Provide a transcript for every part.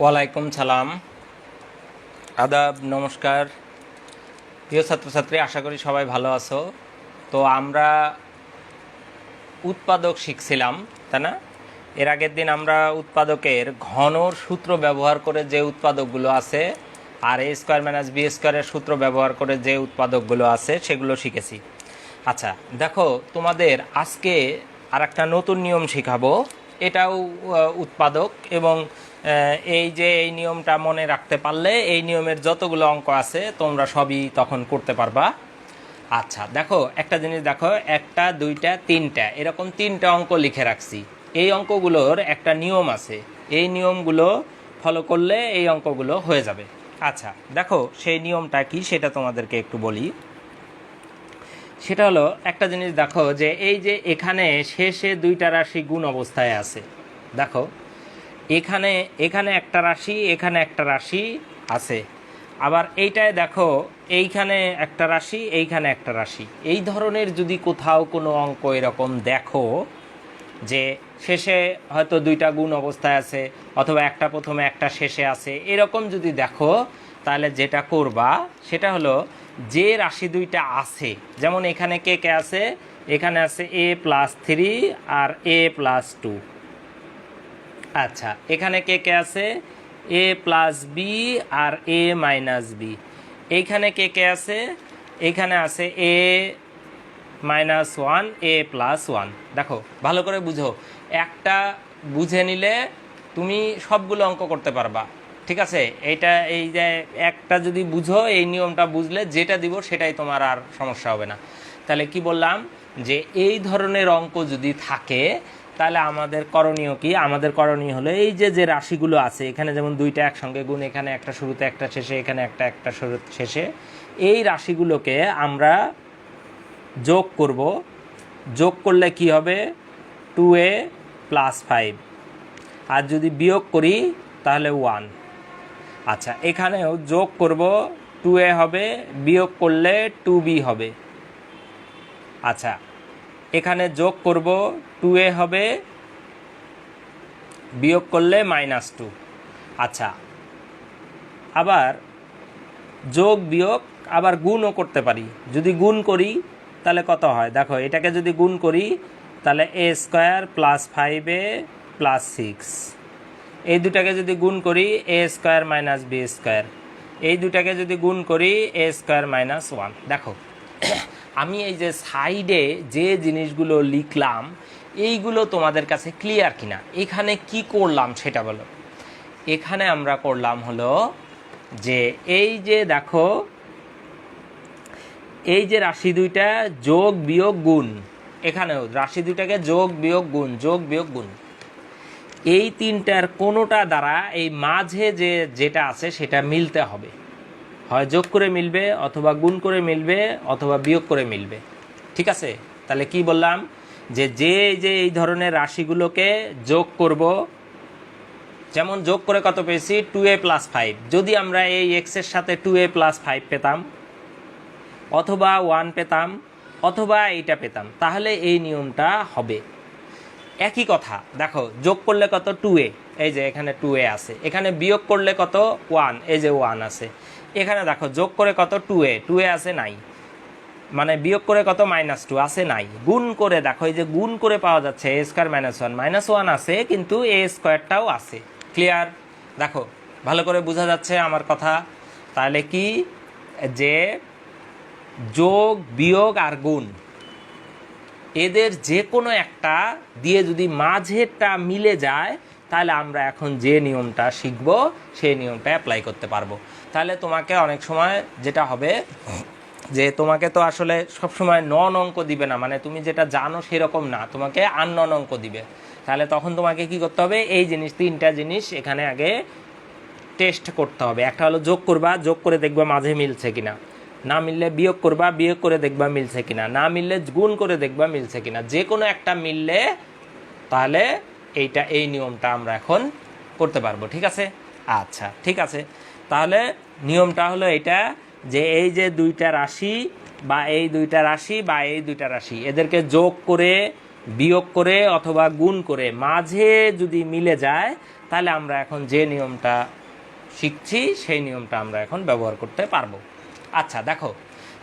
ওয়ালাইকুম সালাম। আদাব, নমস্কার। প্রিয় ছাত্রছাত্রী, আশা করি সবাই ভালো আছো। তো আমরা উৎপাদক শিখছিলাম, তাই না? এর আগের দিন আমরা উৎপাদকের ঘনর সূত্র ব্যবহার করে যে উৎপাদকগুলো আছে, আর এ স্কোয়ার মাইনাস বি স্কোয়ারের সূত্র ব্যবহার করে যে উৎপাদকগুলো আছে, সেগুলো শিখেছি। আচ্ছা দেখো, তোমাদের আজকে আর একটা নতুন নিয়ম শেখাবো। এটাও উৎপাদক এবং এই যে এই নিয়মটা মনে রাখতে পারলে এই নিয়মের যতগুলো অঙ্ক আছে, তোমরা সবই তখন করতে পারবা। আচ্ছা দেখো, একটা জিনিস দেখো, একটা, দুইটা, তিনটা, এরকম তিনটা অঙ্ক লিখে রাখছি। এই অঙ্কগুলোর একটা নিয়ম আছে। এই নিয়মগুলো ফলো করলে এই অঙ্কগুলো হয়ে যাবে। আচ্ছা দেখো, সেই নিয়মটা কি সেটা তোমাদেরকে একটু বলি। সেটা হলো, একটা জিনিস দেখো যে এই যে এখানে শেষে দুইটা রাশি গুণ অবস্থায় আছে। দেখো এখানে এখানে একটা রাশি, এখানে একটা রাশি আছে। আবার এইটায় দেখো, এইখানে একটা রাশি, এইখানে একটা রাশি। এই ধরনের যদি কোথাও কোনো অঙ্ক এরকম দেখো, যে শেষে হয়তো দুইটা গুণ অবস্থায় আছে, অথবা একটা প্রথমে, একটা শেষে আছে, এরকম যদি দেখো, তাহলে যেটা করবা, সেটা হলো যে রাশি দুইটা আছে, যেমন এখানে কে কে আছে? এখানে আছে এ প্লাস থ্রি আর এ প্লাস টু আচ্ছা এখানে কে কে আছে? এ প্লাস বি আর এ মাইনাস বি এইখানে কে কে আছে? এখানে আছে A minus one A plus one দেখো, ভালো করে বুঝো। একটা বুঝে নিলে তুমি সবগুলো অঙ্ক করতে পারবা। ঠিক আছে? এইটা, এই যে একটা যদি বুঝো, এই নিয়মটা বুঝলে যেটা দিব সেটাই তোমার আর সমস্যা হবে না। তাহলে কি বললাম? যে এই ধরনের অঙ্ক যদি থাকে তাহলে আমাদের করণীয় কি? আমাদের করণীয় হলো এই যে যে রাশিগুলো আছে, এখানে যেমন দুইটা একসঙ্গে গুণ, এখানে একটা শুরুতে, একটা শেষে, এখানে একটা একটা শুরু শেষে, এই রাশিগুলোকে আমরা যোগ করব। যোগ করলে কি হবে? টু এ প্লাস ফাইভ আর যদি বিয়োগ করি, তাহলে ওয়ান আচ্ছা এখানেও যোগ করব টু এ হবে, বিয়োগ করলে টু বি হবে। আচ্ছা এখানে যোগ করব টু এ হবে, বিয়োগ করলে মাইনাস টু আচ্ছা আবার যোগ, বিয়োগ, আবার গুণও করতে পারি। যদি গুণ করি, তাহলে কত হয়? দেখো, এটাকে যদি গুণ করি, তাহলে A square plus five A plus six এই দুটাকে যদি গুণ করি A square minus B square এই দুটাকে যদি গুণ করি এ স্কোয়ার মাইনাস ওয়ান দেখো আমি এই যে সাইডে যে জিনিসগুলো লিখলাম, এইগুলো তোমাদের কাছে ক্লিয়ার কিনা? এখানে কি করলাম সেটা বলো। এখানে আমরা করলাম হলো যে এই যে দেখো, এই যে রাশি দুইটা যোগ বিয়োগ গুণ, এখানেও রাশি দুইটাকে যোগ বিয়োগ গুণ, যোগ বিয়োগ গুণ। এই তিনটার কোনোটা দ্বারা এই মাঝে যে যেটা আছে সেটা মিলতে হবে। হয় যোগ করে মিলবে অথবা গুণ করে মিলবে অথবা বিয়োগ করে মিলবে। ঠিক আছে? তাহলে কি বললাম? যে যে যে এই ধরনের রাশিগুলোকে যোগ করব, যেমন যোগ করে কত পেয়েছি? টু এ প্লাস ফাইভ যদি আমরা এই এক্সের সাথে টু এ প্লাস ফাইভ পেতাম, অথবা ওয়ান পেতাম, অথবা এইটা পেতাম, তাহলে এই নিয়মটা হবে। একই কথা, দেখো, যোগ করলে কত? টু এ এই যে এখানে টু এ আছে। এখানে বিয়োগ করলে কত? ওয়ান এই যে ওয়ান আছে। এখানে দেখো, যোগ করে কত? টু এ। টু এ আছে নাই। মানে বিয়োগ করে কত? মাইনাস টু আছে নাই। গুণ করে দেখো, এই যে গুণ করে পাওয়া যাচ্ছে A square minus one minus one আছে, কিন্তু এ স্কোয়ারটাও আছে। ক্লিয়ার দেখো, ভালো করে বোঝা যাচ্ছে আমার কথা। তাহলে কি? যে যোগ, বিয়োগ আর গুণ। এদের যে কোনো একটা দিয়ে যদি মাঝেরটা মিলে যায় তাহলে আমরা এখন যে নিয়মটা শিখব, সেই নিয়মটা অ্যাপ্লাই করতে পারব। তাহলে তোমাকে অনেক সময় যেটা হবে, যে তোমাকে তো আসলে সবসময় নন অঙ্ক দিবে না মানে তুমি যেটা জানো সেরকম না, তোমাকে আন নন অঙ্ক দিবে। তাহলে তখন তোমাকে কি করতে হবে, এই জিনিস, তিনটা জিনিস এখানে আগে টেস্ট করতে হবে। একটা হলো যোগ করবা, যোগ করে দেখবা মাঝে মিলছে কিনা। না মিললে বিয়োগ করবা, বিয়োগ করে দেখবা মিলছে কিনা। না মিললে গুণ করে দেখবা মিলছে কিনা। যে কোনো একটা মিললে তাহলে এইটা, এই নিয়মটা আমরা এখন করতে পারব, ঠিক আছে? আচ্ছা ঠিক আছে। তাহলে নিয়মটা হলো এটা যে এই যে দুইটা রাশি বা এই দুইটা রাশি বা এই দুইটা রাশি, এদেরকে যোগ করে, বিয়োগ করে অথবা গুণ করে মাঝে যদি মিলে যায়, তাহলে আমরা এখন যে নিয়মটা শিখছি, সেই নিয়মটা আমরা এখন ব্যবহার করতে পারব। আচ্ছা দেখো,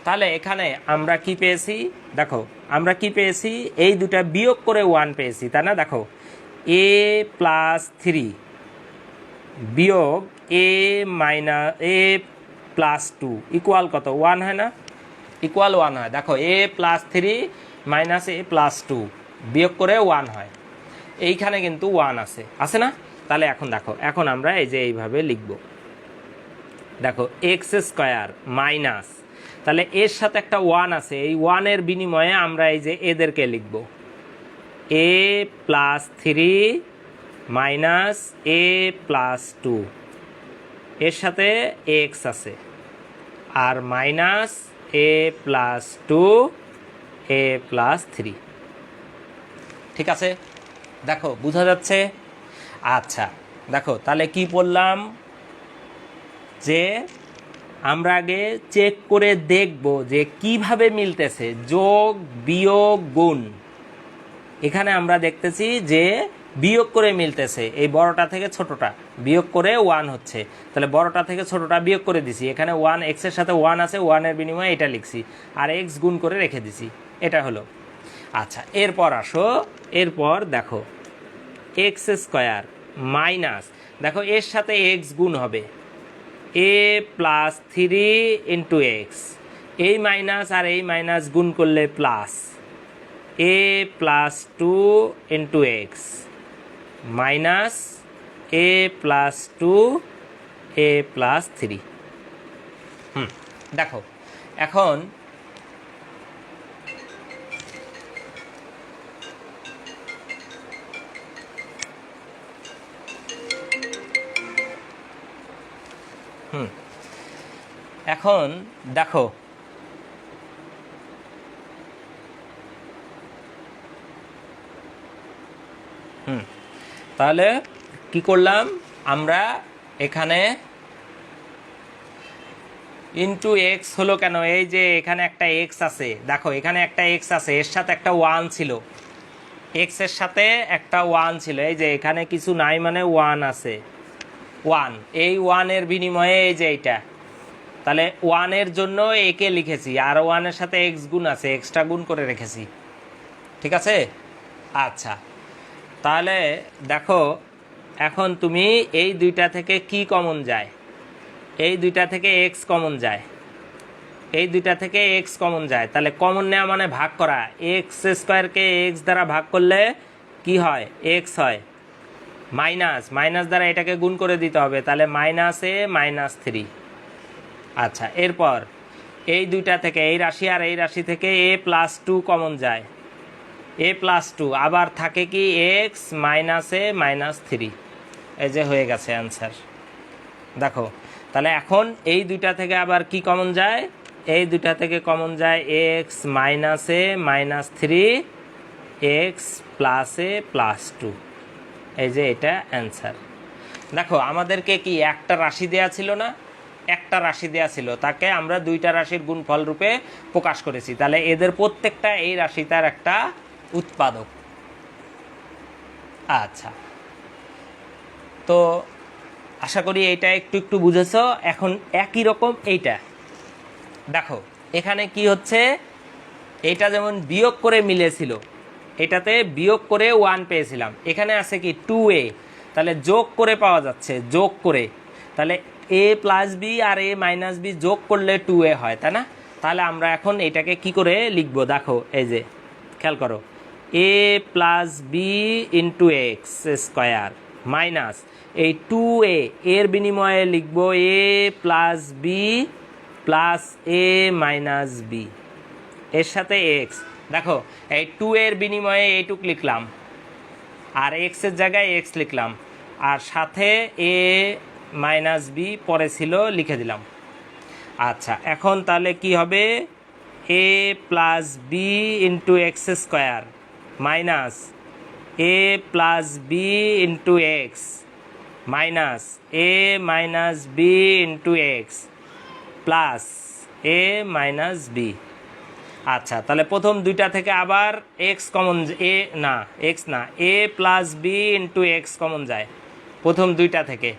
তাহলে এখানে আমরা কি পেয়েছি? দেখো, আমরা কি পেয়েছি? এই দুটা বিয়োগ করে ওয়ান পেয়েছি, তাই না? দেখো এ প্লাস থ্রি বিয়োগ A minus A plus two equal কত? ওয়ান হয় না? ইকুয়াল ওয়ান হয়। দেখো A plus three minus A plus two বিয়োগ করে ওয়ান হয়। এইখানে কিন্তু ওয়ান আছে। আছে না? তাহলে এখন দেখো, এখন আমরা এই যে এইভাবে লিখব। দেখো এক্স স্কোয়ার মাইনাস তাহলে এর সাথে একটা ওয়ান আছে। এই ওয়ানের বিনিময়ে আমরা এই যে এদেরকে লিখব। A plus three minus A plus two এর সাথে এক্স আছে। আর minus A plus two A plus three ঠিক আছে? দেখো, বোঝা যাচ্ছে? আচ্ছা দেখো, তাহলে কি বললাম? যে আমরা আগে চেক করে দেখব যে কীভাবে মিলতেছে যোগ, বিয়োগ, গুণ। এখানে আমরা দেখতেছি যে বিয়োগ করে মিলতেছে, এই বড়টা থেকে ছোটটা। বিয়োগ করে ওয়ান হচ্ছে। তাহলে বড়টা থেকে ছোটটা বিয়োগ করে দিছি। এখানে ওয়ান এক্সের সাথে ওয়ান আছে ওয়ানের বিনিময়ে এটা লিখছি। আর এক্স গুণ করে রেখে দিছি। এটা হলো। আচ্ছা এরপর আসো। এরপর দেখো এক্স স্কোয়ার মাইনাস দেখো, এর সাথে এক্স গুণ হবে। A plus three into X এই মাইনাস আর এই মাইনাস গুণ করলে plus A plus two into X minus A plus two A plus three হুম, দেখো, এখন হুম, এখন দেখো হুম। তাহলে কি করলাম? আমরা এখানে ইন্টু এক্স হলো কেন? এই যে এখানে একটা এক্স আছে। দেখো, এখানে একটা এক্স আছে, এর সাথে একটা ওয়ান ছিল। এক্সের সাথে একটা ওয়ান ছিল। এই যে এখানে কিছু নাই মানে ওয়ান আছে। ওয়ান এই ওয়ানের বিনিময়ে এই যে এইটা। তাহলে ওয়ানের জন্য একে লিখেছি। আর ওয়ানের সাথে এক্স গুণ আছে। এক্সট্রা গুণ করে রেখেছি। ঠিক আছে? আচ্ছা। তাহলে দেখো, এখন তুমি এই দুইটা থেকে কি কমন যায়? এই দুইটা থেকে এক্স কমন যায়। এই দুইটা থেকে এক্স কমন যায়। তাহলে কমন নেওয়া মানে ভাগ করা। এক্স স্কোয়ারকে এক্স দ্বারা ভাগ করলে কি হয়? এক্স হয়। মাইনাস মাইনাস দ্বারা এটাকে গুণ করে দিতে হবে। তাহলে মাইনাস এ মাইনাস থ্রি আচ্ছা এরপর এই দুইটা থেকে, এই রাশি আর এই রাশি থেকে এ প্লাস টু কমন যায়। এ প্লাস টু আবার থাকে কি X minus A minus three এই যে হয়ে গেছে অ্যান্সার দেখো, তাহলে এখন এই দুইটা থেকে আবার কি কমন যায়? এই দুইটা থেকে কমন যায় X minus A minus three X plus A plus two এই যে এটা অ্যান্সার দেখো, আমাদেরকে কি একটা রাশি দেয়া ছিল না? একটা রাশি দেয়া ছিল। তাকে আমরা দুইটা রাশির গুণফল রূপে প্রকাশ করেছি। তাহলে এদের প্রত্যেকটা এই রাশিটার একটা উৎপাদক। আচ্ছা। তো আশা করি এটা একটু একটু বুঝেছ। এখন একই রকম এইটা। দেখো, এখানে কি হচ্ছে? এটা যেমন বিয়োগ করে মিলেছিল, এটাতে বিয়োগ করে ওয়ান পেয়েছিলাম। এখানে আছে কি? টু এ তাহলে যোগ করে পাওয়া যাচ্ছে, যোগ করে। তাহলে এ প্লাস বি আর এ মাইনাস বি যোগ করলে টু এ হয়, তাই না? তাহলে আমরা এখন এটাকে কি করে লিখব? দেখো, এই যে, খেয়াল করো। A plus B into X square minus এই টু এ এর বিনিময়ে লিখব A plus B plus A minus B এর সাথে এক্স দেখো, এই টু এর বিনিময়ে এইটুক লিখলাম, আর এক্সের জায়গায় এক্স লিখলাম, আর সাথে এ মাইনাস বি পরে ছিল লিখে দিলাম। আচ্ছা এখন তাহলে কি হবে? A plus B into X square minus A plus B into X. Minus A minus B into X plus A minus B. আচ্ছা তাহলে প্রথম দুইটা থেকে আবার এক্স কমন এ না, এক্স না, A plus B into X common যায় প্রথম দুইটা থেকে।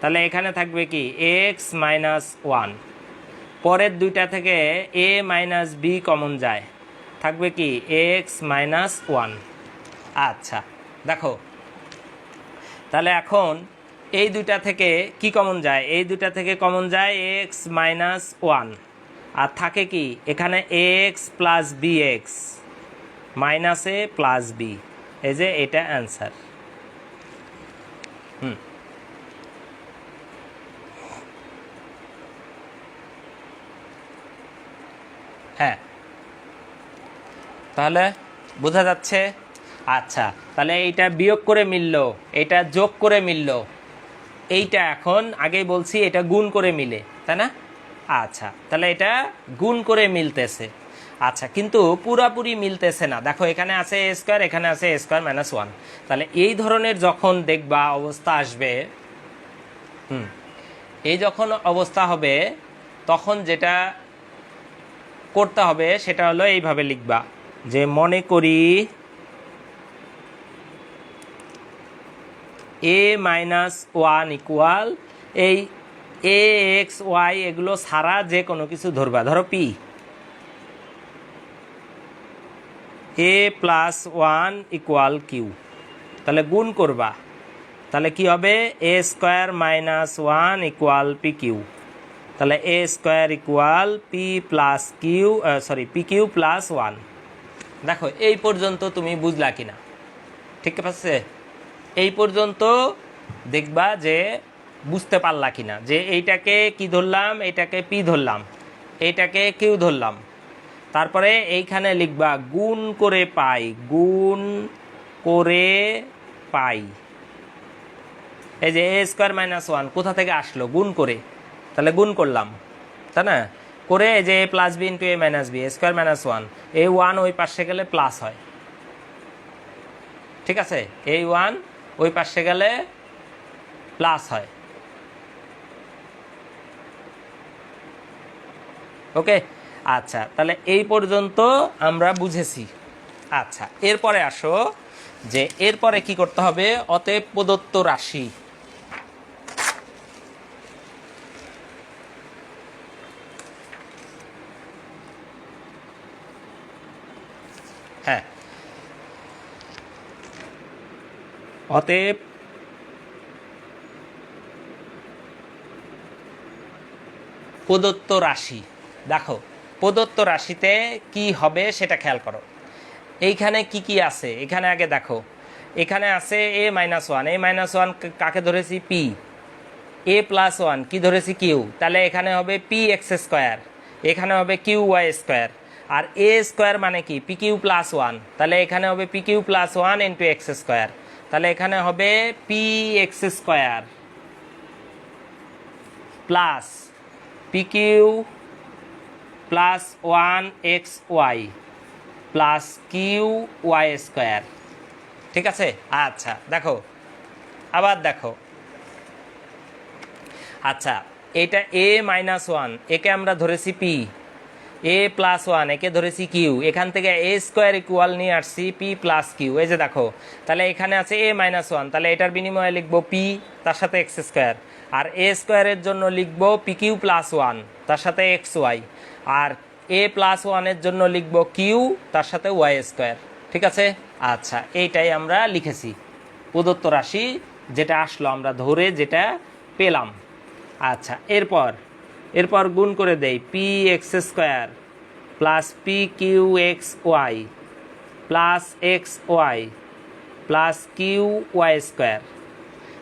তাহলে এখানে থাকবে কি? X minus one. পরের দুইটা থেকে এ মাইনাস বি কমন যায়। থাকবে কি? এক্স মাইনাস ওয়ান আচ্ছা দেখো। তাহলে এখন এই দুইটা থেকে কি কমন যায়? এই দুইটা থেকে কমন যায় এক্স মাইনাস ওয়ান আর থাকে কি? এখানে X plus B X minus A plus B এই যে এটা অ্যান্সার হুম। হ্যাঁ। তাহলে বোঝা যাচ্ছে? আচ্ছা তাহলে এইটা বিয়োগ করে মিলল এটা যোগ করে মিলল। এইটা এখন আগেই বলছি, এটা গুণ করে মিলে, তাই না? আচ্ছা তাহলে এটা গুণ করে মিলতেছে। আচ্ছা কিন্তু পুরাপুরি মিলতেছে না। দেখো, এখানে আছে এ স্কোয়ার এখানে আছে এ স্কোয়ার মাইনাস ওয়ান তাহলে এই ধরনের যখন দেখবা অবস্থা আসবে, হুম, এই যখন অবস্থা হবে, তখন যেটা করতে হবে, সেটা হলো এইভাবে লিখবা। যে মনে করি এ মাইনাস ওয়ান ইকুয়াল এই এ এক্স ওয়াই এগুলো ছাড়া যে কোনো কিছু ধরবা। ধরো P A plus one equal Q তাহলে গুণ করবা। তাহলে কি হবে? A square minus one equal P Q তাহলে A square equal P plus Q sorry P Q plus one দেখো, এই পর্যন্ত তুমি বুঝলা কিনা? ঠিক আছে? এই পর্যন্ত দেখবা যে বুঝতে পারলা কিনা, যে এইটাকে কি ধরলাম, এইটাকে পি ধরলাম, এইটাকে কিউ ধরলাম। তারপরে এইখানে লিখবা, গুণ করে পাই, গুণ করে পাই। এই যে এ স্কোয়ার মাইনাস ওয়ান, কোথা থেকে আসলো? গুণ করে। তাহলে গুণ করলাম, তাই না? করে যে A plus B into A minus B square minus one এই ওয়ান ওই পাশে গেলে প্লাস হয়। ঠিক আছে? এই ওয়ান ওই পাশে গেলে প্লাস হয়। ওকে? আচ্ছা তাহলে এই পর্যন্ত আমরা বুঝেছি। আচ্ছা এরপরে আসো যে এরপরে কি করতে হবে? অতএব প্রদত্ত রাশি। অতএব প্রদত্ত রাশি, দেখো, প্রদত্ত রাশিতে কি হবে সেটা খেয়াল করো। এইখানে কি কি আছে? এখানে আগে দেখো। এখানে আছে A minus one A minus one কাকে ধরেছি? পি এ প্লাস ওয়ান কি ধরেছি? কিউ তাহলে এখানে হবে পি এক্স স্কোয়ার এখানে হবে কিউ ওয়াই স্কোয়ার আর এ স্কোয়ার মানে কি? পি কিউ প্লাস ওয়ান তাহলে এখানে হবে P Q plus one into X square তাহলে এখানে হবে P X square plus P Q plus one X Y plus Q Y square ঠিক আছে? আচ্ছা দেখো, আবার দেখো। আচ্ছা এটা এ মাইনাস ওয়ান একে আমরা ধরেছি পি এ প্লাস ওয়ান একে ধরেছি কিউ এখান থেকে এ স্কোয়ার ইকুয়াল নিয়ে আসছি পি প্লাস কিউ এই যে দেখো, তাহলে এখানে আছে এ মাইনাস ওয়ান তাহলে এটার বিনিময়ে লিখব পি তার সাথে এক্স স্কোয়ার আর এ স্কোয়ারের জন্য লিখব পি কিউ প্লাস ওয়ান তার সাথে এক্স ওয়াই আর এ প্লাস ওয়ানের জন্য লিখব কিউ তার সাথে ওয়াই স্কোয়ার ঠিক আছে? আচ্ছা এইটাই আমরা লিখেছি। প্রদত্ত রাশি যেটা আসলো আমরা ধরে যেটা পেলাম। আচ্ছা এরপর এরপর গুণ করে দেই P X square plus P Q X Y plus X Y plus Q Y square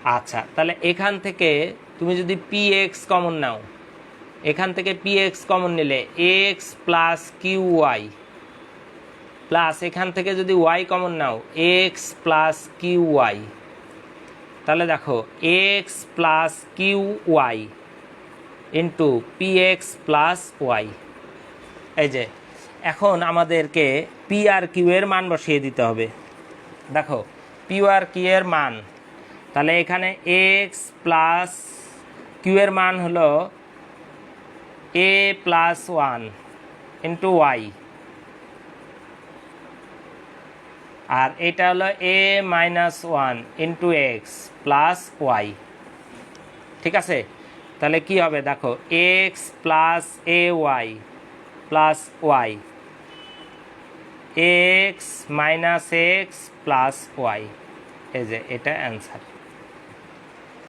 আচ্ছা তাহলে এখান থেকে তুমি যদি পি এক্স কমন নাও, এখান থেকে পি এক্স কমন নিলে X plus Q Y plus এখান থেকে যদি ওয়াই কমন নাও এক্স প্লাস কিউ ওয়াই তাহলে দেখো X plus Q Y into P X plus Y এই যে, এখন আমাদেরকে পি আর কিউ এর মান বসিয়ে দিতে হবে। দেখো পি আর কিউ এর মান, তাহলে এখানে এক্স প্লাস কিউ এর মান হলো a plus one into y আর এটা হলো a minus one into x plus y ঠিক আছে? তাহলে কি হবে? দেখো x plus a y plus y x minus x plus y এই যে এটা অ্যান্সার